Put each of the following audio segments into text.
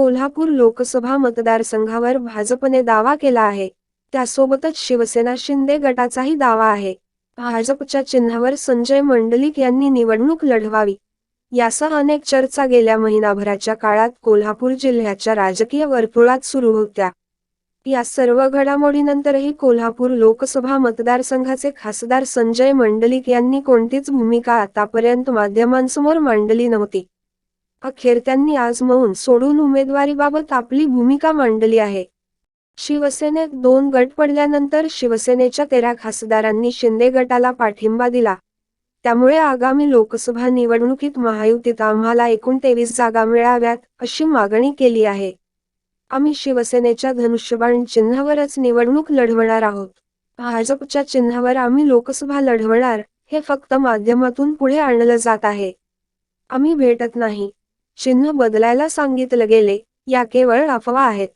कोल्हापूर लोकसभा मतदारसंघावर भाजपने दावा केला आहे. त्यासोबतच शिवसेना शिंदे गटाचाही दावा आहे. भाजपच्या चिन्हावर संजय मंडलिक यांनी निवडणूक लढवावी. यासह अनेक चर्चा गेल्या महिनाभराच्या काळात कोल्हापूर जिल्ह्याच्या राजकीय वर्तुळात सुरू होत्या. या सर्व घडामोडीनंतरही कोल्हापूर लोकसभा मतदारसंघाचे खासदार संजय मंडलिक यांनी कोणतीच भूमिका आतापर्यंत माध्यमांसमोर मांडली नव्हती. अखेर त्यांनी आज मौन सोडून उमेदवारीबाबत आपली भूमिका मांडली आहे. शिवसेनेत दोन गट पडल्यानंतर शिवसेनेच्या तेरा खासदारांनी शिंदे गटाला पाठिंबा दिला. त्यामुळे आगामी लोकसभा निवडणुकीत महायुतीत आम्हाला एकूण तेवीस जागा मिळाव्यात अशी मागणी केली आहे. आम्ही शिवसेनेच्या धनुष्यबाण चिन्हावरच निवडणूक लढवणार आहोत. भाजपच्या चिन्हावर आम्ही लोकसभा लढवणार हे फक्त माध्यमातून पुढे आणलं जात आहे. आम्ही भेटत नाही. चिन्ह बदलायला सांगितलं गेले या केवळ अफवा आहेत.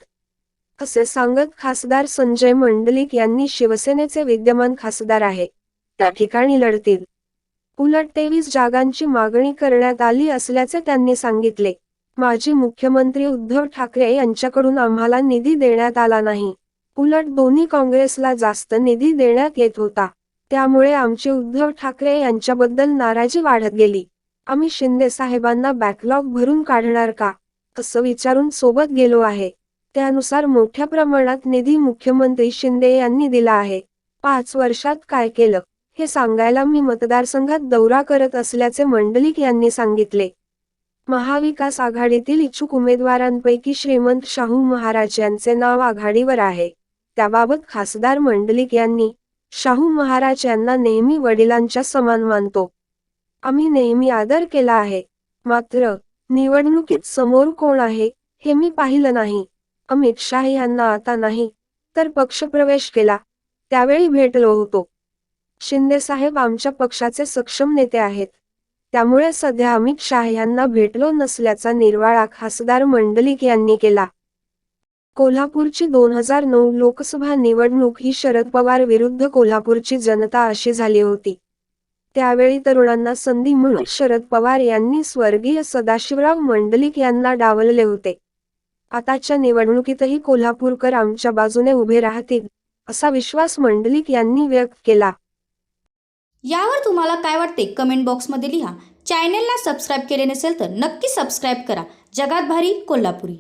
असे सांगत खासदार संजय मंडलिक यांनी शिवसेनेचे विद्यमान खासदार आहे. त्या ठिकाणी लढतील. उलट तेवीस जागांची मागणी करण्यात आली असल्याचे त्यांनी सांगितले. माजी मुख्यमंत्री उद्धव ठाकरे यांच्याकडून आम्हाला निधी देण्यात आला नाही. उलट दोन्ही काँग्रेसला जास्त निधी देण्यात येत होता. त्यामुळे आमची उद्धव ठाकरे यांच्याबद्दल नाराजी वाढत गेली. आम्ही शिंदे साहेबांना बॅकलॉग भरून काढणार का? असं विचारून सोबत गेलो आहे. त्यानुसार मोठ्या प्रमाणात निधी मुख्यमंत्री शिंदे यांनी दिला आहे. पाच वर्षात काय केलं? हे सांगायला मी मतदारसंघात दौरा करत असल्याचे मंडलिक यांनी सांगितले. महाविकास आघाडीतील इच्छुक उमेदवारांपैकी श्रीमंत शाहू महाराज यांचे नाव आघाडीवर आहे. त्याबाबत खासदार मंडलिक यांनी शाहू महाराज यांना नेहमी वडिलांच्या समान मानतो. आम्ही नेहमी आदर केला आहे. मात्र निवडणुकीत समोर कोण आहे हे मी पाहिलं नाही. अमित शाह यांना आता नाही तर पक्षप्रवेश केला. त्यावेळी भेटलो होतो. शिंदे साहेब आमच्या पक्षाचे सक्षम नेते आहेत. त्यामुळे सध्या अमित शाह यांना भेटलो नसल्याचा निर्वाळा खासदार मंडलिक यांनी केला. कोल्हापूरची दोन हजार नऊ लोकसभा निवडणूक ही शरद पवार विरुद्ध कोल्हापूरची जनता अशी झाली होती. त्यावेळी तरुणांना संधी म्हणून शरद पवार यांनी स्वर्गीय सदाशिवराव मंडलिक यांना डावलले होते. आताच्या निवडणुकीतही कोल्हापूरकर आमच्या बाजूने उभे राहतील असा विश्वास मंडलिक यांनी व्यक्त केला. यावर तुम्हाला काय वाटते कमेंट बॉक्समध्ये लिहा. चॅनेलला सबस्क्राईब केले नसेल तर नक्की सबस्क्राईब करा. जगात भारी कोल्हापुरी.